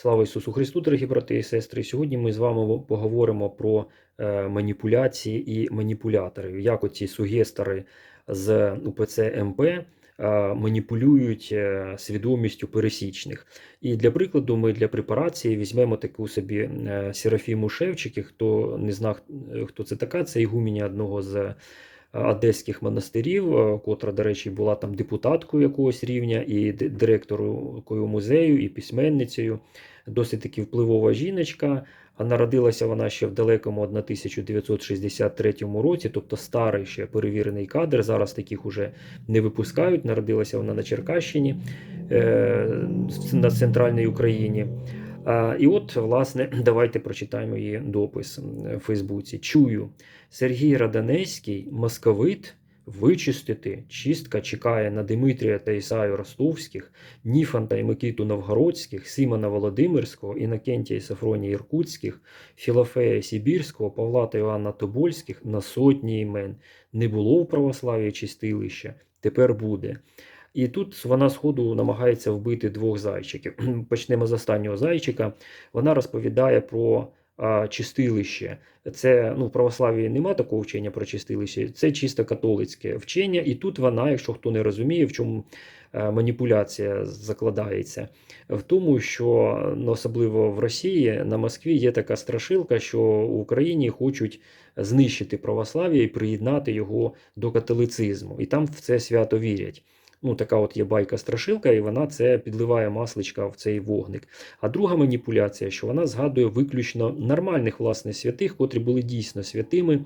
Слава Ісусу Христу, дорогі брати і сестри. Сьогодні ми з вами поговоримо про е, маніпуляції і маніпуляторів, як оці сугестори з УПЦ МП е, маніпулюють е, свідомістю пересічних. І для прикладу, ми для препарації візьмемо таку собі Серафіму Шевчики. Хто не знав, хто це така, це ігуменя одного з одеських монастирів, е, котра, до речі, була там депутаткою якогось рівня, і директоркою музею, і письменницею. Досить таки впливова жіночка. А народилася вона ще в далекому 1963 році, тобто старий ще перевірений кадр. Зараз таких уже не випускають. Народилася вона на Черкащині е, на центральній Україні. І от, власне, давайте прочитаємо її допис в Фейсбуці. Чую, Сергій Раданецький, московит, вичистити. Чистка чекає на Димитрія та Ісаю Ростовських, Ніфанта і Микиту Новгородських, Симона Володимирського, Інокентія і Сафронія Іркутських, Філофея Сибірського, Павла та Іоанна Тобольських на сотні імен. Не було в православі чистилища, тепер буде. І тут вона сходу намагається вбити двох зайчиків. Почнемо з останнього зайчика. Вона розповідає про а, чистилище. Це ну, в православі нема такого вчення про чистилище, це чисто католицьке вчення. І тут вона, якщо хто не розуміє, в чому е, маніпуляція закладається, в тому, що ну, особливо в Росії на Москві є така страшилка, що в Україні хочуть знищити православ'я і приєднати його до католицизму. І там в це свято вірять. Ну, така от є байка-страшилка, і вона це підливає масличка в цей вогник. А друга маніпуляція, що вона згадує виключно нормальних власне святих, котрі були дійсно святими.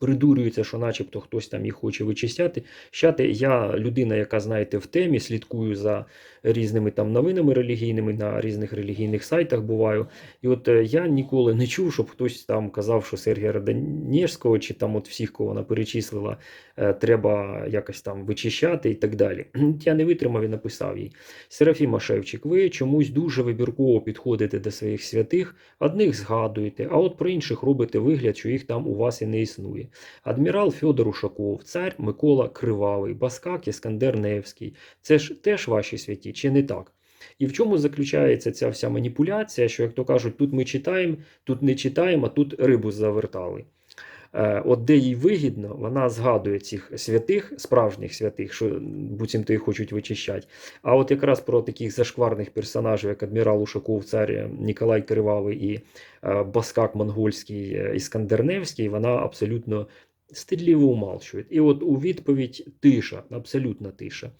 Придурюється, що начебто хтось там їх хоче вичищати. Щати, я людина, яка, знаєте, в темі, слідкую за різними там новинами релігійними на різних релігійних сайтах буваю. І от е, я ніколи не чув, щоб хтось там казав, що Сергія Раданєвського чи там от всіх, кого вона перечислила, е, треба якось там вичищати і так далі. Я не витримав і написав їй. Серафіма Шевчик, ви чомусь дуже вибірково підходите до своїх святих, одних згадуєте, а от про інших робите вигляд, що їх там у вас і не існує. Адмірал Фьодор Ушаков, цар Микола Кривавий, Баскак Іскандер Невський. Це ж теж ваші святі, чи не так? І в чому заключається ця вся маніпуляція, що, як то кажуть, тут ми читаємо, тут не читаємо, а тут рибу завертали. Е, От де їй вигідно, вона згадує цих святих, справжніх святих, що буцімто їх хочуть вичищати. А от якраз про таких зашкварних персонажів, як адмірал Ушаков, цар Ніколай Кривавий і е, Баскак Монгольський Іскандерневський, вона абсолютно стидливо умалчують. І от у відповідь тиша, абсолютна тиша.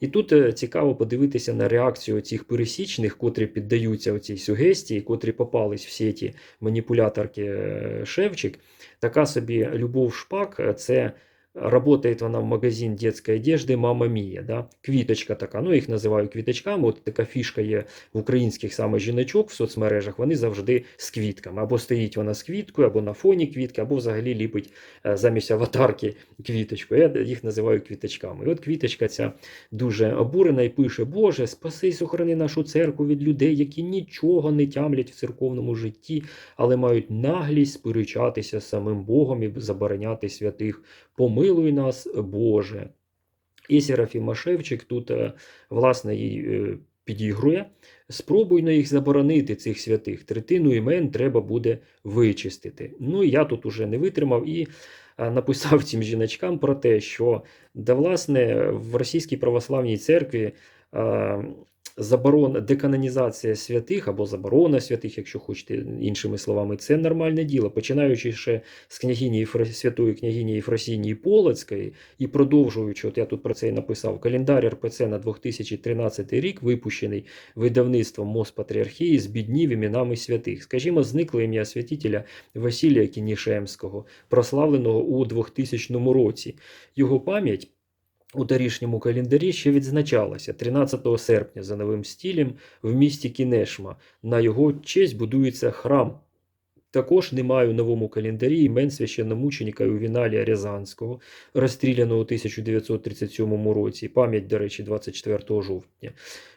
І тут е, цікаво подивитися на реакцію цих пересічних, котрі піддаються цій сугестії, котрі попались в сіті маніпуляторки е, Шевчик. Така собі Любов Шпак, е, це Работает вона в магазин детской одежды Мама Мія. Да? Квіточка така, ну їх називаю квіточками. От така фішка є в українських саме жіночок в соцмережах. Вони завжди з квітками. Або стоїть вона з квіткою, або на фоні квітки, або взагалі ліпить е, замість аватарки квіточку. Я їх називаю квіточками. І от квіточка ця дуже обурена і пише: Боже, спаси, сохрани нашу церкву від людей, які нічого не тямлять в церковному житті, але мають наглість сперечатися з самим Богом і забороняти святих. Помилуй нас, Боже. І Серафіма Шевчик тут, е, власне, їй е, підігрує. Спробуй на їх заборонити цих святих. Третину імен треба буде вичистити. Ну, я тут уже не витримав і написав цим жіночкам про те, що да, власне, в Російській православній церкві заборона, деканонізація святих або заборона святих, якщо хочете іншими словами, це нормальне діло. Починаючи ще з княгині святої княгині Єфросінії Полоцької і продовжуючи, от я тут про це і написав, календар РПЦ на 2013 рік, випущений видавництвом Моспатріархії, збіднів іменами святих. Скажімо, зникло ім'я святителя Василія Кінішемського, прославленого у 2000 році. Його пам'ять у торішньому календарі ще відзначалася 13 серпня за новим стилем в місті Кінешма. На його честь будується храм Також немає у новому календарі імен священномученика Ювіналія Рязанського, розстріляного у 1937 році. Пам'ять, до речі, 24 жовтня,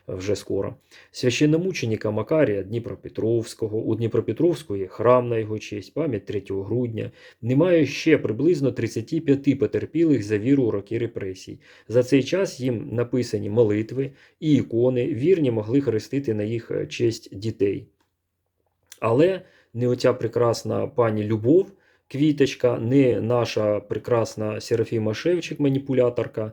вже скоро. Священномученика Макарія Дніпропетровського. У Дніпропетровську є храм на його честь, пам'ять 3 грудня. Немає ще приблизно 35 потерпілих за віру у роки репресій. За цей час їм написані молитви і ікони, вірні могли хрестити на їх е, честь дітей. Але не оця прекрасна пані Любов, квіточка, не наша прекрасна Серафіма Шевчик, маніпуляторка.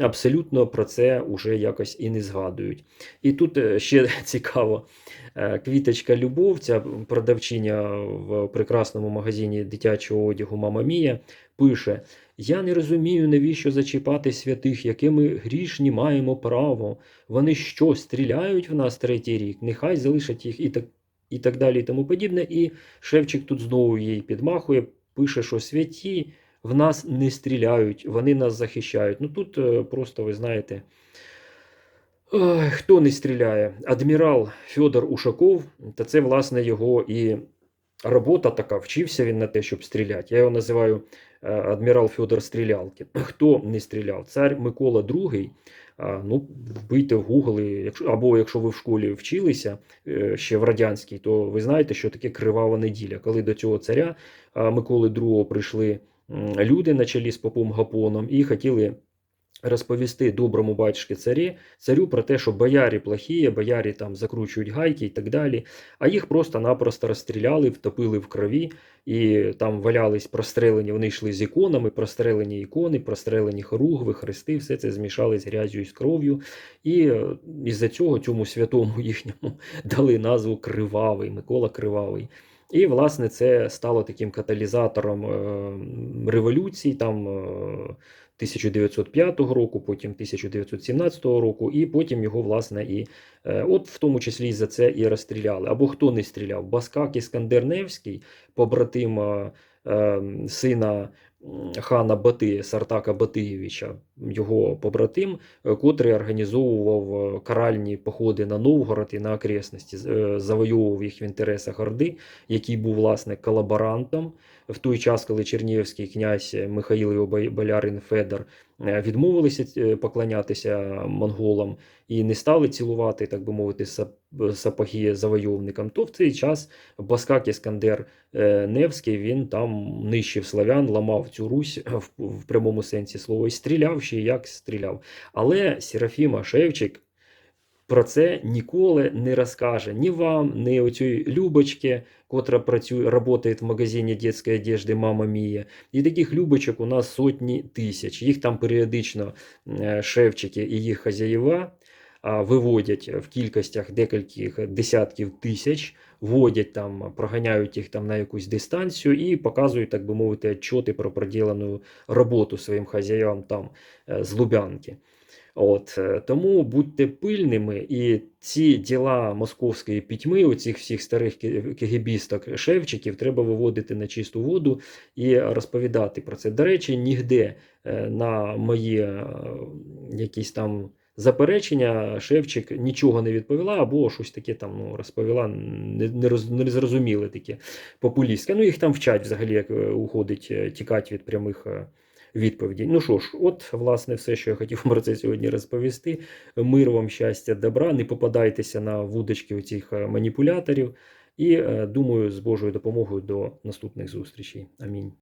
Абсолютно про це вже якось і не згадують. І тут е, ще цікаво, е, квіточка Любов, ця продавчиня в прекрасному магазині дитячого одягу Мама Мія, пише: Я не розумію, навіщо зачіпати святих, яке ми грішні маємо право. Вони що, стріляють в нас третій рік? Нехай залишать їх і так, і так далі, і тому подібне. І Шевчик тут знову їй підмахує, пише, що святі в нас не стріляють, вони нас захищають. Ну тут е, просто, ви знаєте, хто не стріляє? Адмірал Федор Ушаков, та це, власне, його і робота така, вчився він на те, щоб стріляти. Я його називаю адмірал Федор Стрілялки. Хто не стріляв? Цар Микола II. Ну, вбийте в гугли, або якщо ви в школі вчилися е, ще в радянській, то ви знаєте, що таке кривава неділя. Коли до цього царя Миколи II прийшли люди на чолі з попом Гапоном і хотіли розповісти доброму батюшки царі, царю про те, що боярі плохі, боярі там закручують гайки і так далі. А їх просто-напросто розстріляли, втопили в крові, і там валялись прострелені, вони йшли з іконами, прострелені ікони, прострелені хоругви, хрести, все це змішали з грязю і з кров'ю. І е, із-за цього цьому святому їхньому дали назву Кривавий, Микола Кривавий. І, власне, це стало таким каталізатором е, революції там е, 1905 року, потім 1917 року, і потім його, власне, і е, от в тому числі і за це і розстріляли. Або хто не стріляв? Баскак Іскандерневський, побратим е, е, сина хана Бати, Сартака Батиєвича, його побратим, е, котрий організовував е, каральні походи на Новгород і на окресності, е, завойовував їх в інтересах Орди, який був, власне, колаборантом. В той час, коли Чернігівський князь Михаїл болярин Федор відмовилися поклонятися монголам і не стали цілувати, так би мовити, сап- сапоги завойовникам, то в цей час Баскак Іскандер Невський він там нищив славян, ламав цю Русь в прямому сенсі слова і стріляв ще як стріляв. Але Серафіма Шевчик про це ніколи не розкаже ні вам, ні оцій Любочки, котра працює, працює в магазині дитячої одежди Мама Мія. І таких Любочок у нас сотні тисяч. Їх там періодично е, Шевчики і їх хазяєва виводять в кількостях декількох десятків тисяч, вводять там, проганяють їх там на якусь дистанцію і показують, так би мовити, отчоти про проділену роботу своїм хазяївам там е, з Лубянки. От, е, тому будьте пильними, і ці діла московської пітьми, оцих всіх старих ке- кегебісток, шевчиків, треба виводити на чисту воду і розповідати про це. До речі, нігде е, на мої якісь там заперечення Шевчик нічого не відповіла, або щось таке там ну, розповіла не- не таке популістське. Ну, їх там вчать взагалі, як е, уходить е, тікати від прямих. е, відповіді. Ну що ж, от, власне, все, що я хотів про це сьогодні розповісти. Мир вам, щастя, добра. Не попадайтеся на вудочки у цих е, маніпуляторів. І думаю, з Божою допомогою до наступних зустрічей. Амінь.